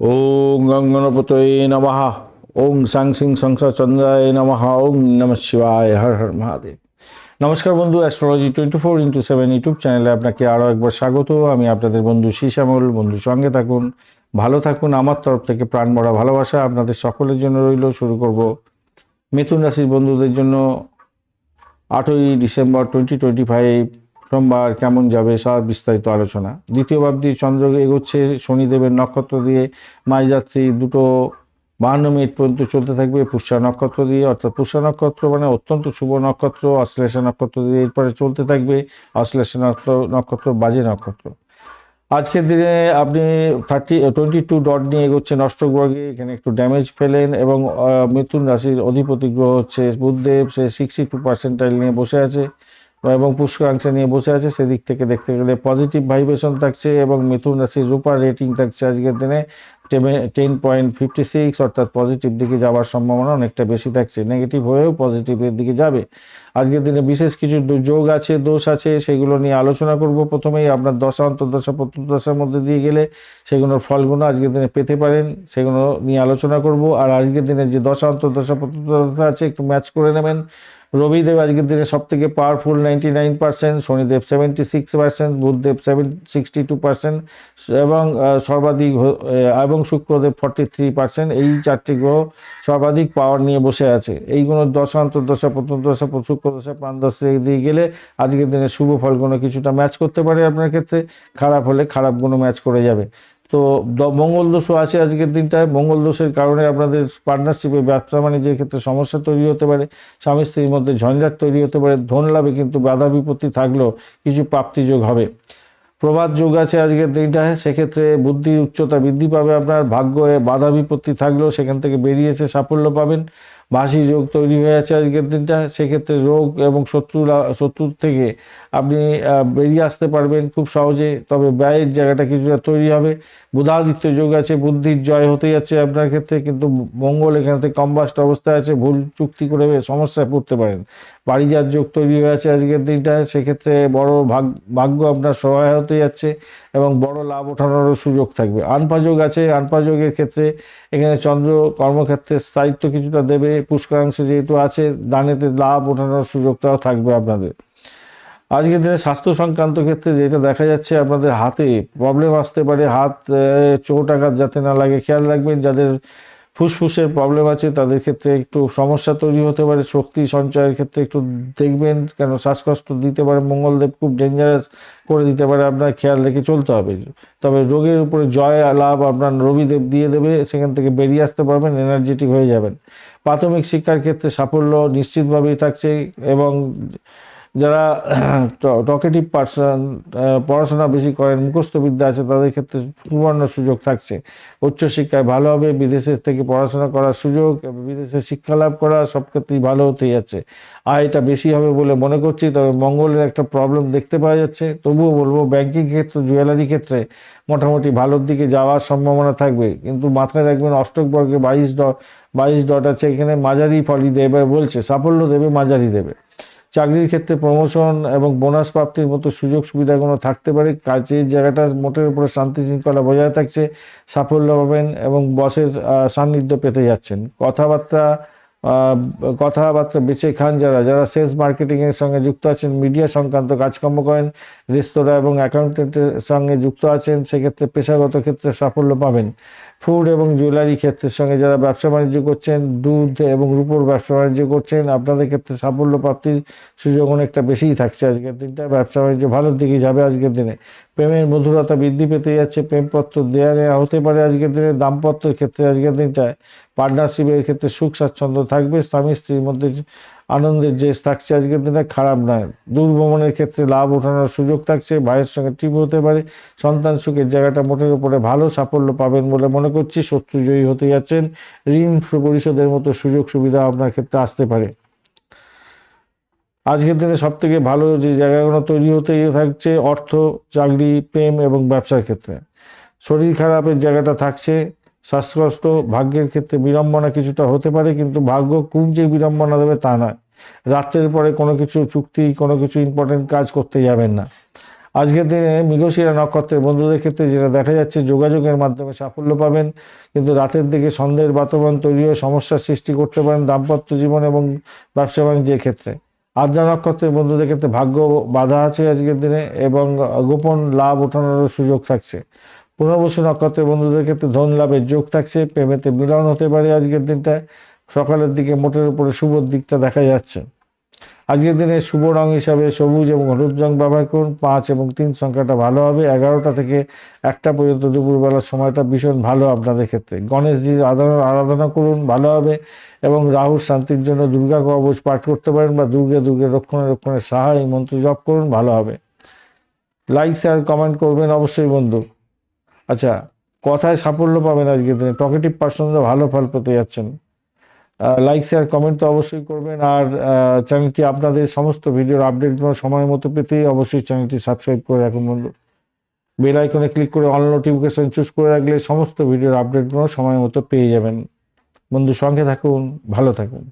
ওং গঙ্গনপতয়ে নমঃ ওং সাং সিং চন্দ্রায় নমঃ ওং নম শিবায় হর হর মহাদেব নমস্কার বন্ধু astrology twenty four into seven YouTube চ্যানেলে আপনাকে আরও একবার স্বাগত। আমি আপনাদের বন্ধু শ্যামল বন্ধু সঙ্গে থাকুন, ভালো থাকুন। আমার তরফ থেকে প্রাণ ভরা ভালোবাসা আপনাদের সকলের জন্য রইল। শুরু করব মিথুন রাশির বন্ধুদের জন্য আটই ডিসেম্বর টোয়েন্টি টোয়েন্টি ফাইভ সোমবার কেমন যাবে সব বিস্তারিত আলোচনা। দ্বিতীয় ভাবটি চন্দ্র এগোচ্ছে শনিদেবের নক্ষত্র দিয়ে। মাঝযাত্রী দুটো বাহান্ন মিনিট পর্যন্ত চলতে থাকবে পুষ্যা নক্ষত্র দিয়ে। অর্থাৎ পুষ্যা নক্ষত্র মানে অত্যন্ত শুভ নক্ষত্র, অশ্লেষা নক্ষত্র দিয়ে এরপরে চলতে থাকবে অশ্লেষা নক্ষত্র, বাজে নক্ষত্র। আজকের দিনে আপনি থার্টি, টোয়েন্টি টু ডট নিয়ে এগোচ্ছেন অষ্টক বর্গে এখানে একটু ড্যামেজ ফেলেন এবং মিথুন রাশির অধিপতি গ্রহ হচ্ছে বুধদেব। সে সিক্সটি টু পার্সেন্টাইল নিয়ে বসে আছে। এবং পুষ্করাংশ নিয়ে বসে আছে, সেদিক থেকে দেখতে গেলে পজিটিভ ভাইব্রেশন থাকছে এবং মিথুন রাশির রূপার রেটিং থাকছে আজকের দিনে টেন পয়েন্ট ফিফটি সিক্স অর্থাৎ পজিটিভ দিকে যাওয়ার সম্ভাবনা অনেকটা বেশি থাকছে। নেগেটিভ হয়েও পজিটিভের দিকে যাবে। আজকের দিনে বিশেষ কিছু যোগ আছে, দোষ আছে, সেগুলো নিয়ে আলোচনা করব প্রথমেই। আপনার দশা, অন্তর্দশা, প্রত্যুদশার মধ্যে দিয়ে গেলে সেগুলোর ফলগুলো আজকের দিনে পেতে পারেন, সেগুলো নিয়ে আলোচনা করব। আর আজকের দিনে যে দশা, অন্তর্দশা, প্রত্যুদশা আছে, একটু ম্যাচ করে নেবেন। রবিদেব আজকের দিনে সব থেকে powerful ninety nine percent Shanidev seventy six percent Budhdev seven sixty two percent এবং সর্বাধিক এবং শুক্রদেব ফর্টি থ্রি পার্সেন্ট এই চারটি গ্রহ সর্বাধিক পাওয়ার নিয়ে বসে আছে। এইগুলো দশা, অন্তর্দশা প্রত্যন্তদশা শুক্রদশা প্রাণদশা দিয়ে গেলে আজকের দিনে শুভ ফলগুলো কিছুটা ম্যাচ করতে পারে আপনার ক্ষেত্রে। খারাপ হলে খারাপগুলো ম্যাচ করে যাবে। তো মঙ্গল দোষও আছে আজকের দিনটায়। মঙ্গল দোষের কারণে আপনাদের পার্টনারশিপে ব্যবসা বাণিজ্যের ক্ষেত্রে সমস্যা তৈরি হতে পারে, স্বামী স্ত্রীর মধ্যে ঝঞ্ঝাট তৈরি হতে পারে, ধন লাভে কিন্তু বাধা বিপত্তি থাকলেও কিছু প্রাপ্তিযোগ হবে। প্রভাত যোগ আছে আজকের দিনটায়, সেক্ষেত্রে বুদ্ধির উচ্চতা বৃদ্ধি পাবে আপনার, ভাগ্যে বাধা বিপত্তি থাকলেও সেখান থেকে বেরিয়েছে সাফল্য পাবেন। বাসি যোগ তৈরি হয়ে আছে আজকের দিনটা, সেক্ষেত্রে রোগ এবং শত্রু শত্রুর থেকে আপনি বেরিয়ে আসতে পারবেন খুব সহজে। তবে ব্যয়ের জায়গাটা কিছুটা তৈরি হবে। বুধাদিত্য যোগ আছে, বুদ্ধির জয় হতে যাচ্ছে আপনার ক্ষেত্রে, কিন্তু মঙ্গল এখান কম্বাস্ট অবস্থায় আছে, ভুল চুক্তি করে সমস্যায় পড়তে পারেন। পারিজাত যোগ তৈরি হয়ে আছে আজকের দিনটা, সেক্ষেত্রে বড় ভাগ, ভাগ্য আপনার সহায় হতে যাচ্ছে এবং বড় লাভ ওঠানোরও সুযোগ থাকবে। আনপা যোগ আছে আনপা যোগের ক্ষেত্রে এখানে চন্দ্র কর্মক্ষেত্রে স্থায়িত্ব কিছুটা দেবে পুষ্করাংশ যেহেতু আছে, দানেতে লাভ ওঠানোর সুযোগটাও থাকবে আপনাদের। আজকের দিনে স্বাস্থ্য সংক্রান্ত ক্ষেত্রে যেটা দেখা যাচ্ছে, আপনাদের হাতে প্রবলেম আসতে পারে। হাত চোট আঘাত যাতে না লাগে, খেয়াল রাখবেন যাদের ফুসফুসের প্রবলেম আছে, তাদের ক্ষেত্রে একটু সমস্যা তৈরি হতে পারে, শক্তি সঞ্চয়ের ক্ষেত্রে একটু দেখবেন কেন শ্বাসকষ্ট দিতে পারে, মঙ্গলদেব খুব ডেঞ্জারাস করে দিতে পারে, আপনার খেয়াল রেখে চলতে হবে। তবে রোগের উপরে জয় লাভ আপনার রবিদেব দিয়ে দেবে, সেখান থেকে বেরিয়ে আসতে পারবেন এনার্জেটিক হয়ে যাবেন। প্রাথমিক শিক্ষার ক্ষেত্রে সাফল্য নিশ্চিতভাবেই থাকছে এবং যারা টকেটিভ পার্সন পড়াশোনা বেশি করেন মুখস্থ বিদ্যা আছে, তাদের ক্ষেত্রে সুবর্ণ সুযোগ থাকছে। উচ্চশিক্ষায় ভালো হবে, বিদেশের থেকে পড়াশোনা করার সুযোগ বিদেশে শিক্ষা লাভ করা সব ক্ষেত্রেই ভালো হতে যাচ্ছে। আয়টা বেশি হবে বলে মনে করছি, তবে মঙ্গলের একটা প্রবলেম দেখতে পাওয়া যাচ্ছে। তবুও বলব ব্যাংকিং ক্ষেত্র জুয়েলারি ক্ষেত্রে মোটামুটি ভালোর দিকে যাওয়ার সম্ভাবনা থাকবে। কিন্তু মাথায় রাখবেন, অষ্টক বর্গে বাইশ ডট বাইশ ডট আছে, এখানে মাঝারি ফলই দেবে বলছে, সাফল্য দেবে, মাঝারি দেবে। চাকরির ক্ষেত্রে প্রমোশন এবং বোনাস প্রাপ্তির মতো সুযোগ সুবিধাগুলো থাকতে পারে। কাজের জায়গাটা মোটের উপরে শান্তি শৃঙ্খলা বজায় থাকছে, সাফল্য পাবেন এবং বসের সান্নিধ্য পেতে যাচ্ছেন। কথাবার্তা কথাবার্তা বেছে খান যারা যারা সেলস মার্কেটিংয়ের সঙ্গে যুক্ত আছেন মিডিয়া সংক্রান্ত কাজকর্ম করেন, রেস্তোরাঁ এবং অ্যাকাউন্টেন্টের সঙ্গে যুক্ত আছেন, সেক্ষেত্রে পেশাগত ক্ষেত্রে সাফল্য পাবেন। ফুড এবং জুয়েলারি ক্ষেত্রের সঙ্গে যারা ব্যবসা বাণিজ্য করছেন, দুধ এবং রূপোর ব্যবসা বাণিজ্য করছেন, আপনাদের ক্ষেত্রে সাফল্য প্রাপ্তির সুযোগ অনেকটা বেশিই থাকছে আজকের দিনটা। ব্যবসা বাণিজ্য ভালোর দিকে যাবে আজকের দিনে। প্রেমের মধুরতা বৃদ্ধি পেতে যাচ্ছে, প্রেমপত্র দেয়া নেওয়া হতে পারে আজকের দিনে, দাম্পত্যের ক্ষেত্রে আজকের দিনটায়। পার্টনারশিপের ক্ষেত্রে সুখ, স্বাচ্ছন্দ্য থাকবে, স্বামী স্ত্রীর মধ্যে আনন্দের জেস থাকছে আজকের দিনে খারাপ নয়। দূর ভ্রমণের ক্ষেত্রে লাভ ওঠানোর সুযোগ থাকছে, ভাইয়ের সঙ্গে ট্রিপ হতে পারে, সন্তান সুখের জায়গাটা মোটের উপরে ভালো, সাফল্য পাবেন বলে মনে করছি, শত্রু জয়ী হতে যাচ্ছেন। ঋণ পরিশোধের মতো সুযোগ সুবিধা আপনার ক্ষেত্রে আসতে পারে। আজকের দিনে সব থেকে ভালো যে জায়গাগুলো তৈরি হতে থাকছে অর্থ, চাকরি, প্রেম এবং ব্যবসার ক্ষেত্রে। শরীর খারাপের জায়গাটা থাকছে, শ্বাসকষ্ট, ভাগ্যের ক্ষেত্রে বিড়ম্বনা কিছুটা হতে পারে, কিন্তু ভাগ্য খুব যে বিড়ম্বনা দেবে তা নয়। রাত্রের পরে কোনো কিছু চুক্তি, কোনো কিছু ইম্পর্টেন্ট কাজ করতে যাবেন না। আজকের দিনে মৃগশিরা নক্ষত্রের বন্ধুদের ক্ষেত্রে যেটা দেখা যাচ্ছে, যোগাযোগের মাধ্যমে সাফল্য পাবেন, কিন্তু রাতের দিকে সন্দেহের বাতাবরণ তৈরি হয়ে সমস্যার সৃষ্টি করতে পারেন দাম্পত্য জীবন এবং ব্যবসা বাণিজ্যের ক্ষেত্রে। আদ্রা নক্ষত্রের বন্ধুদের ক্ষেত্রে ভাগ্য বাধা আছে আজকের দিনে এবং গোপন লাভ ওঠানোর সুযোগ থাকছে। পুনর্বসু নক্ষত্রের বন্ধুদের ক্ষেত্রে ধন লাভের যোগ থাকছে, প্রেমেতে মিলন হতে পারে আজকের দিনটায়। সকালের দিকে মোটের উপরে শুভর দিকটা দেখা যাচ্ছে। আজকের দিনে শুভ রং হিসাবে সবুজ এবং হলুদ রং ব্যবহার করুন। পাঁচ এবং তিন সংখ্যাটা ভালো হবে। এগারোটা থেকে একটা পর্যন্ত দুপুরবেলার সময়টা ভীষণ ভালো আপনাদের ক্ষেত্রে। গণেশজির আরাধনা আরাধনা করুন, ভালো হবে এবং রাহুর শান্তির জন্য দুর্গা কবচ পাঠ করতে পারেন বা দুর্গে দুর্গে রক্ষণে রক্ষণের সাহা এই মন্ত্র জপ করুন, ভালো হবে। লাইক শেয়ার কমেন্ট করবেন অবশ্যই বন্ধু। আচ্ছা কথায় সাফল্য পাবেন আজকের দিনে। টকেটিভ পার্সনরা ভালো ফল পেতে যাচ্ছেন। লাইক শেয়ার কমেন্ট তো অবশ্যই করবেন। আর চ্যানেলটি আপনাদের সমস্ত ভিডিওর আপডেটগুলো সময় মতো পেতে অবশ্যই চ্যানেলটি সাবস্ক্রাইব করে রাখুন বন্ধু। বেল আইকনে ক্লিক করে অল নোটিফিকেশন চুজ করে রাখলে সমস্ত ভিডিওর আপডেটগুলো সময় মতো পেয়ে যাবেন। বন্ধু সঙ্গে থাকুন, ভালো থাকুন।